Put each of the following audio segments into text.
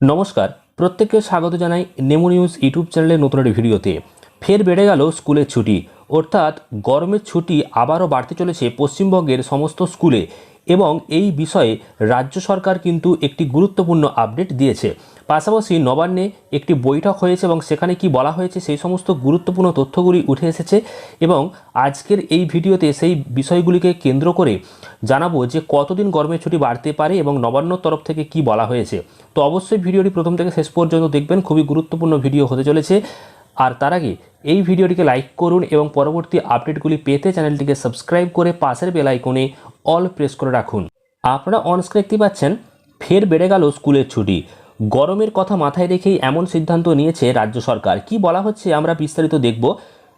নমস্কার, প্রত্যেককে স্বাগত জানাই নেমো নিউজ ইউটিউব চ্যানেলের নতুন একটি ভিডিওতে। ফের বেড়ে গেল স্কুলের ছুটি, অর্থাৎ গরমের ছুটি আবারও বাড়তে চলেছে পশ্চিমবঙ্গের সমস্ত স্কুলে এবং এই বিষয়ে রাজ্য সরকার কিন্তু একটি গুরুত্বপূর্ণ আপডেট দিয়েছে। পাশাপাশি নবান্নে একটি বৈঠক হয়েছে এবং সেখানে কি বলা হয়েছে সেই সমস্ত গুরুত্বপূর্ণ তথ্যগুলি উঠে এসেছে এবং আজকের এই ভিডিওতে সেই বিষয়গুলিকে কেন্দ্র করে জানাব যে কতদিন গরমের ছুটি বাড়তে পারে এবং নবান্নর তরফ থেকে কি বলা হয়েছে। তো অবশ্যই ভিডিওটি প্রথম থেকে শেষ পর্যন্ত দেখবেন, খুবই গুরুত্বপূর্ণ ভিডিও হতে চলেছে। আর তার আগে এই ভিডিওটিকে লাইক করুন এবং পরবর্তী আপডেটগুলি পেতে চ্যানেলটিকে সাবস্ক্রাইব করে পাশের বেল আইকনে অল প্রেস করে রাখুন। আপনারা অনস্ক্রিন দেখতে পাচ্ছেন, ফের বেড়ে গেল স্কুলের ছুটি। গরমের কথা মাথায় রেখেই এমন সিদ্ধান্ত নিয়েছে রাজ্য সরকার। কি বলা হচ্ছে আমরা বিস্তারিত দেখব।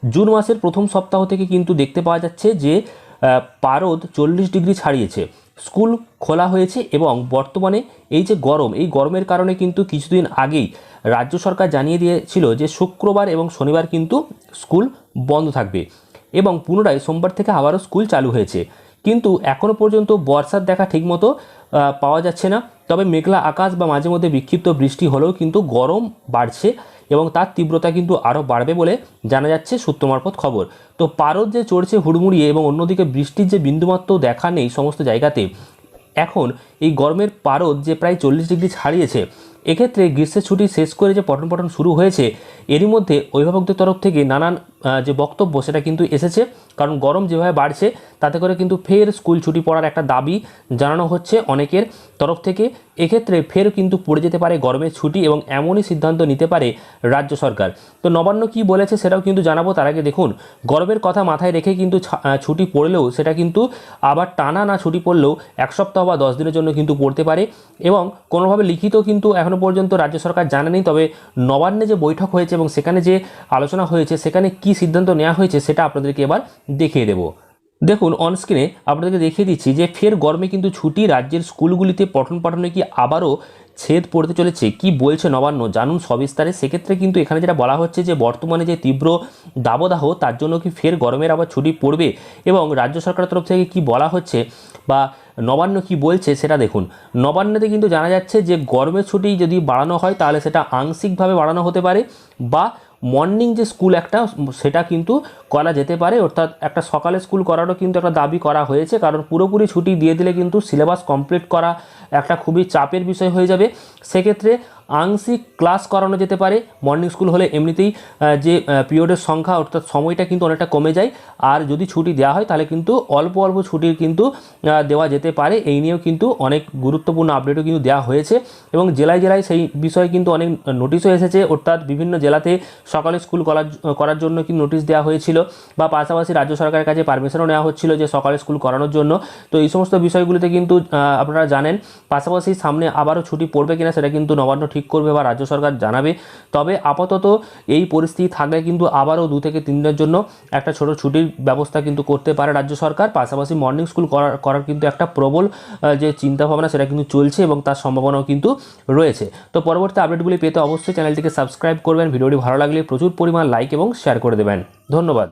জুন মাসের প্রথম সপ্তাহ থেকে কিন্তু দেখতে পাওয়া যাচ্ছে যে পারদ চল্লিশ ডিগ্রি ছাড়িয়েছে। স্কুল খোলা হয়েছে এবং বর্তমানে এই যে গরম, এই গরমের কারণে কিন্তু কিছুদিন আগেই রাজ্য সরকার জানিয়ে দিয়েছিল যে, শুক্রবার এবং শনিবার কিন্তু স্কুল বন্ধ থাকবে এবং পুনরায় সোমবার থেকে আবারও স্কুল চালু হয়েছে। কিন্তু এখনও পর্যন্ত বর্ষার দেখা ঠিকমতো পাওয়া যাচ্ছে না। তবে মেঘলা আকাশ বা মাঝে মধ্যে বিক্ষিপ্ত বৃষ্টি হলেও কিন্তু গরম বাড়ছে এবং তার তীব্রতা কিন্তু আরও বাড়বে বলে জানা যাচ্ছে সূত্র মারফত খবর। তো পারদ যে চড়ছে হুড়মুড়িয়ে এবং অন্যদিকে বৃষ্টির যে বিন্দুমাত্র দেখা নেই সমস্ত জায়গাতে, এখন এই গরমের পারদ যে প্রায় চল্লিশ ডিগ্রি ছাড়িয়েছে, এক্ষেত্রে গ্রীষ্মের ছুটি শেষ করে যে পঠন পঠন শুরু হয়েছে, এরই মধ্যে অভিভাবকদের তরফ থেকে নানান যে বক্তব্য সেটা কিন্তু এসেছে। কারণ গরম যেভাবে বাড়ছে, তাতে করে কিন্তু ফের স্কুল ছুটি পড়ার একটা দাবি জানানো হচ্ছে অনেকের তরফ থেকে। এক্ষেত্রে ফের কিন্তু পড়ে যেতে পারে গরমের ছুটি এবং এমনই সিদ্ধান্ত নিতে পারে রাজ্য সরকার। তো নবান্ন কি বলেছে সেটাও কিন্তু জানাব, তার আগে দেখুন, গরমের কথা মাথায় রেখে কিন্তু ছুটি পড়লেও সেটা কিন্তু আবার টানা না ছুটি পড়লেও এক সপ্তাহ বা দশ দিনের জন্য কিন্তু পড়তে পারে এবং কোনোভাবে লিখিত কিন্তু এখনও পর্যন্ত রাজ্য সরকার জানেনি তবে নবান্নে যে বৈঠক হয়েছে এবং সেখানে যে আলোচনা হয়েছে, সেখানে কি সিদ্ধান্ত নেওয়া হয়েছে সেটা আপনাদেরকে এবার দেখিয়ে দেবো। দেখুন অনস্ক্রিনে আপনাদেরকে দেখিয়ে দিচ্ছি যে ফের গরমে কিন্তু ছুটি, রাজ্যের স্কুলগুলিতে পঠন পাঠনে কি আবারও ছেদ পড়তে চলেছে? কি বলছে নবান্ন? জানুন সবিস্তারে। সেক্ষেত্রে কিন্তু এখানে যেটা বলা হচ্ছে যে, বর্তমানে যে তীব্র দাবদাহ, তার জন্য কি ফের গরমের আবার ছুটি পড়বে? এবং রাজ্য সরকারের তরফ থেকে কি বলা হচ্ছে বা নবান্ন কি বলছে সেটা দেখুন। নবান্নতে কিন্তু জানা যাচ্ছে যে, গরমের ছুটি যদি বাড়ানো হয়, তাহলে সেটা আংশিকভাবে বাড়ানো হতে পারে বা মর্নিং যে স্কুল একটা, সেটা কিন্তু করা যেতে পারে। অর্থাৎ একটা সকালে স্কুল করারও কিন্তু একটা দাবি করা হয়েছে, কারণ পুরোপুরি ছুটি দিয়ে দিলে কিন্তু সিলেবাস কমপ্লিট করা একটা খুবই চাপের বিষয় হয়ে যাবে। সেক্ষেত্রে আংশিক ক্লাস করানো যেতে পারে। মর্নিং স্কুল হলে এমনিতেই যে পিরিয়ডের সংখ্যা, অর্থাৎ সময়টা কিন্তু অনেকটা কমে যায়। আর যদি ছুটি দেওয়া হয়, তাহলে কিন্তু অল্প অল্প ছুটির কিন্তু দেওয়া যেতে পারে। এই নিয়েও কিন্তু অনেক গুরুত্বপূর্ণ আপডেটও কিন্তু দেওয়া হয়েছে। এবং জেলায় জেলায় সেই বিষয়ে কিন্তু অনেক নোটিশও এসেছে। অর্থাৎ বিভিন্ন জেলাতে সকালে স্কুল করার করার জন্য কিন্তু নোটিশ দেওয়া হয়েছিল বা পাশাপাশি রাজ্য সরকারের কাছে পারমিশনও নেওয়া হচ্ছিল যে, সকালে স্কুল করানোর জন্য। তো এই সমস্ত বিষয়গুলিতে কিন্তু আপনারা জানেন, পাশাপাশি সামনে আবারও ছুটি পড়বে কিনা, সেটা কিন্তু নবান্ন করবে বা রাজ্য সরকার জানাবে, তবে আপাতত এই পরিস্থিতি থাকলে কিন্তু আবারও দু থেকে তিন দিনের জন্য একটা ছোট ছুটির ব্যবস্থা কিন্তু করতে পারে রাজ্য সরকার। পাশাপাশি মর্নিং স্কুল করার করার কিন্তু একটা প্রবল যে চিন্তাভাবনা সেটা কিন্তু চলছে এবং তার সম্ভাবনাও কিন্তু রয়েছে। তো পরবর্তী আপডেটগুলি পেতে অবশ্যই চ্যানেলটিকে সাবস্ক্রাইব করবেন। ভিডিওটি ভালো লাগলে প্রচুর পরিমাণ লাইক এবং শেয়ার করে দেবেন। ধন্যবাদ।